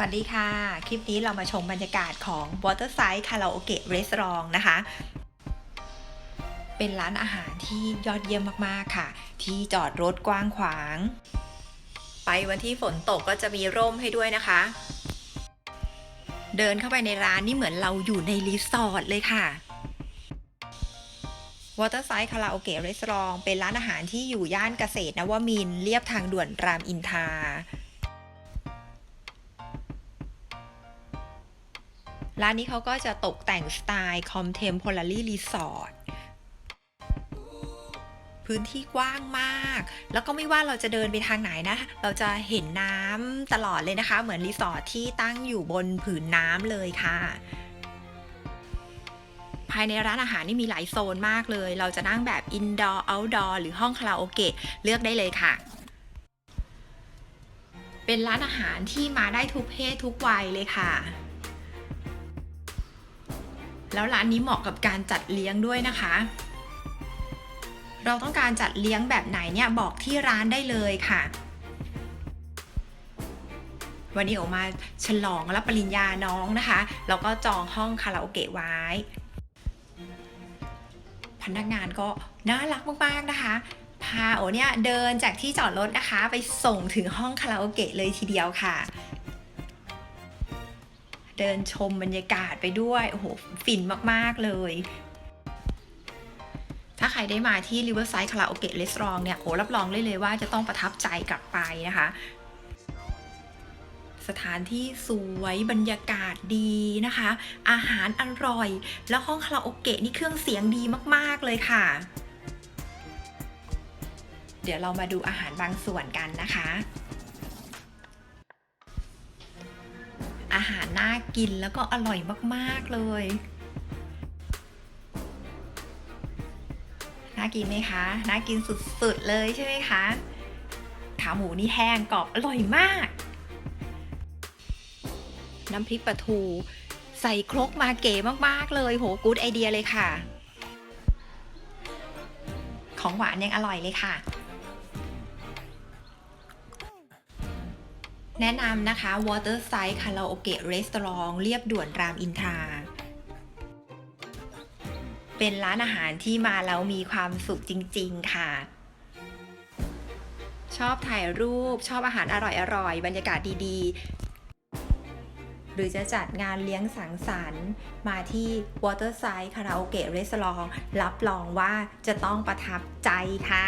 วัสดีค่ะ คลิปนี้เรามาชมบรรยากาศของ Waterside Karaoke Restaurant นะคะ เป็นร้านอาหารที่ยอดเยี่ยมมากๆค่ะ ที่จอดรถกว้างขวาง ไปวันที่ฝนตกก็จะมีร่มให้ด้วยนะคะ เดินเข้าไปในร้านนี่เหมือนเราอยู่ในรีสอร์ทเลยค่ะ Waterside Karaoke Restaurant เป็นร้านอาหารที่อยู่ย่านเกษตรนวมินเรียบทางด่วนรามอินทรา ร้านนี้เขาก็จะตกแต่งสไตล์ Contemporary Resort พื้นที่กว้างมาก แล้วก็ไม่ว่าเราจะเดินไปทางไหนนะ เราจะเห็นน้ำตลอดเลยนะคะ เหมือนรีสอร์ทที่ตั้งอยู่บนผืนน้ำเลยค่ะ ภายในร้านอาหารนี่มีหลายโซนมากเลย เราจะนั่งแบบ indoor outdoor หรือห้องคาราโอเกะเลือกได้เลยค่ะเป็นร้านอาหารที่มาได้ทุกเพศทุกวัยเลยค่ะ แล้วร้านนี้เหมาะกับการจัดเลี้ยงด้วยนะคะ เราต้องการจัดเลี้ยงแบบไหนเนี่ยบอกที่ร้านได้เลยค่ะ วันนี้ออกมาฉลองรับปริญญาน้องนะคะแล้วก็จองห้องคาราโอเกะไว้ พนักงานก็น่ารักมากๆนะคะพาโอเนี่ยเดินจากที่จอดรถนะคะ ไปส่งถึงห้องคาราโอเกะเลยทีเดียวค่ะ เดินชมบรรยากาศไปด้วยโอ้โหฟินมากๆเลย ถ้าใครได้มาที่ Riverside Karaoke Restaurant เนี่ยโอ้รับรองเลยเลยว่าจะต้องประทับใจกลับไปนะคะสถานที่สวยบรรยากาศดีนะคะ อาหารอร่อย แล้วห้องคาราโอเกะนี่เครื่องเสียงดีมากๆเลยค่ะ เดี๋ยวเรามาดูอาหารบางส่วนกันนะคะ อาหารน่ากินแล้วก็อร่อยมากๆเลย น่ากินไหมคะ น่ากินสุดๆเลยใช่ไหมคะ ขาหมูนี่แห้งกรอบอร่อยมาก น้ำพริกปลาทูใส่ครกมาเก๋มากๆเลย โหกู๊ดไอเดียเลยค่ะ ของหวานยังอร่อยเลยค่ะ แนะนำนะคะ Waterside Karaoke Restaurant เรียบด่วนรามอินทราเป็นร้านอาหารที่มาแล้วมีความสุขจริง ๆ ค่ะ ชอบถ่ายรูปชอบอาหารอร่อยๆ บรรยากาศดีๆ หรือจะจัดงานเลี้ยงสังสรรค์ มาที่ Waterside Karaoke Restaurant รับรองว่าจะต้องประทับใจค่ะ